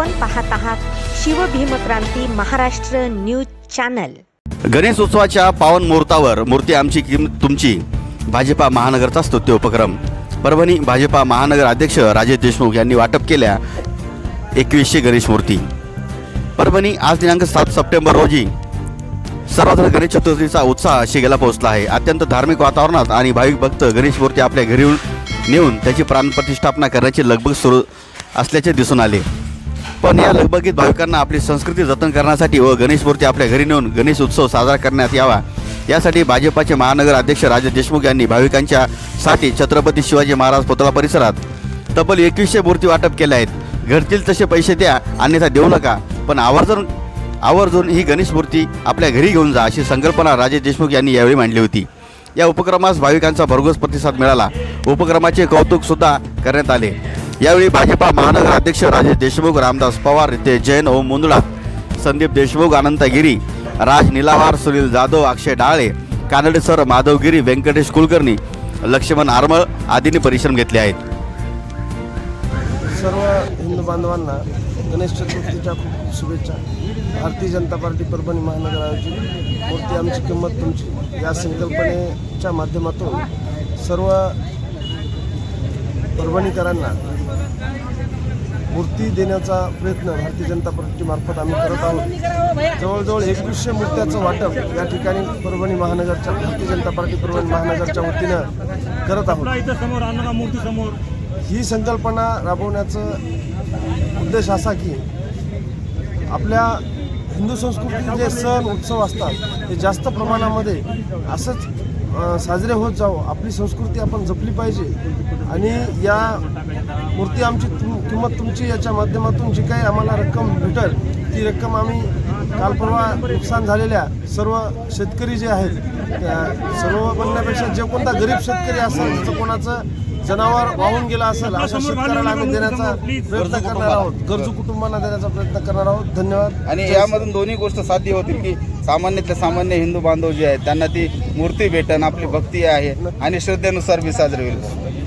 आपण पाहत आहात शिवभीमक्रांती महाराष्ट्र न्यूज चॅनल. गणेश उत्सवाच्या पावन मुहूर्तावर मूर्ती आमची किम तुमची. भाजपा महानगरचा स्तुत्य उपक्रम. परभणी भाजपा महानगर अध्यक्ष राजेश देशमुख यांनी वाटप केल्या एकवीसशे गणेश मूर्ती. परभणी आज दिनांक सात सप्टेंबर रोजी सर्वत्र गणेश चतुर्थीचा उत्साह शिगेला पोहोचला आहे. अत्यंत धार्मिक वातावरणात आणि भाविक भक्त गणेश मूर्ती आपल्या घरी नेऊन त्याची प्राणप्रतिष्ठापना करण्याची लगबग सुरू असल्याचे दिसून आले. पण या लगबगीत भाविकांना आपली संस्कृती जतन करण्यासाठी व गणेश मूर्ती आपल्या घरी नेऊन गणेश उत्सव साजरा करण्यात यावा. यासाठी भाजपाचे महानगर अध्यक्ष राजेश देशमुख यांनी भाविकांच्या साठी छत्रपती शिवाजी महाराज पुतळा परिसरात तब्बल एकवीसशे मूर्ती वाटप केल्या आहेत. घरतील तसे पैसे द्या अन्यथा देऊ नका. पण आवर्जून आवर्जून ही गणेश मूर्ती आपल्या घरी घेऊन जा अशी संकल्पना राजेश देशमुख यांनी यावेळी मांडली होती. या उपक्रमास भाविकांचा भरघोस प्रतिसाद मिळाला. उपक्रमाचे कौतुक सुद्धा करण्यात आले. यावेळी भाजपा महानगर अध्यक्ष राजेश देशमुख रामदास पवार रिते जैन ओम मुंदडा संदीप देशमुख अनंत गिरी राज निलावार सुनील जाधव अक्षय डाळे कानडे सर माधव गिरी व्यंकटेश कुलकर्णी लक्ष्मण आरमळ आदींनी परिश्रम घेतले आहेत. सर्व हिंदू बांधवांना गणेश चतुर्थीच्या खूप खूप शुभेच्छा. भारतीय जनता पार्टी परभणी महानगर आयोजित. मूर्ती आमची किंमत तुमची. या संकल्पनेच्या माध्यमातून सर्व परभणीकरांना मूर्ती देण्याचा प्रयत्न भारतीय जनता पार्टीमार्फत आम्ही करत आहोत. जवळजवळ एकवीसशे मूर्त्याचं वाटप या ठिकाणी परभणी महानगरच्या भारतीय जनता पार्टी परभणी महानगरच्या वतीनं करत आहोत. ही संकल्पना राबवण्याचा उद्देश असा की आपल्या हिंदू संस्कृतीत जे सण उत्सव असतात ते जास्त प्रमाणामध्ये असंच साजरे होत जावो. आपली संस्कृती आपण जपली पाहिजे. आणि या मूर्ती आमची तुम किंमत तुमची याच्या माध्यमातून जी काही आम्हाला रक्कम भेटेल ती रक्कम आम्ही काल परवा नुकसान झालेल्या सर्व शेतकरी जे आहेत त्या सर्व बनण्यापेक्षा जे कोणता गरीब शेतकरी असेल ज्याचं कोणाचं जनावर वाहून गेला असेल अशा शेतकऱ्याला आम्ही देण्याचा प्रयत्न करणार आहोत. गरजू कुटुंबांना देण्याचा प्रयत्न करणार आहोत. धन्यवाद. आणि यामधून दोन्ही गोष्ट साध्य होतील की सामान्यातले सामान्य हिंदू बांधव जे आहेत त्यांना ती मूर्ती भेटन आपली भक्ती आहे आणि श्रद्धेनुसार बी साजरी होईल.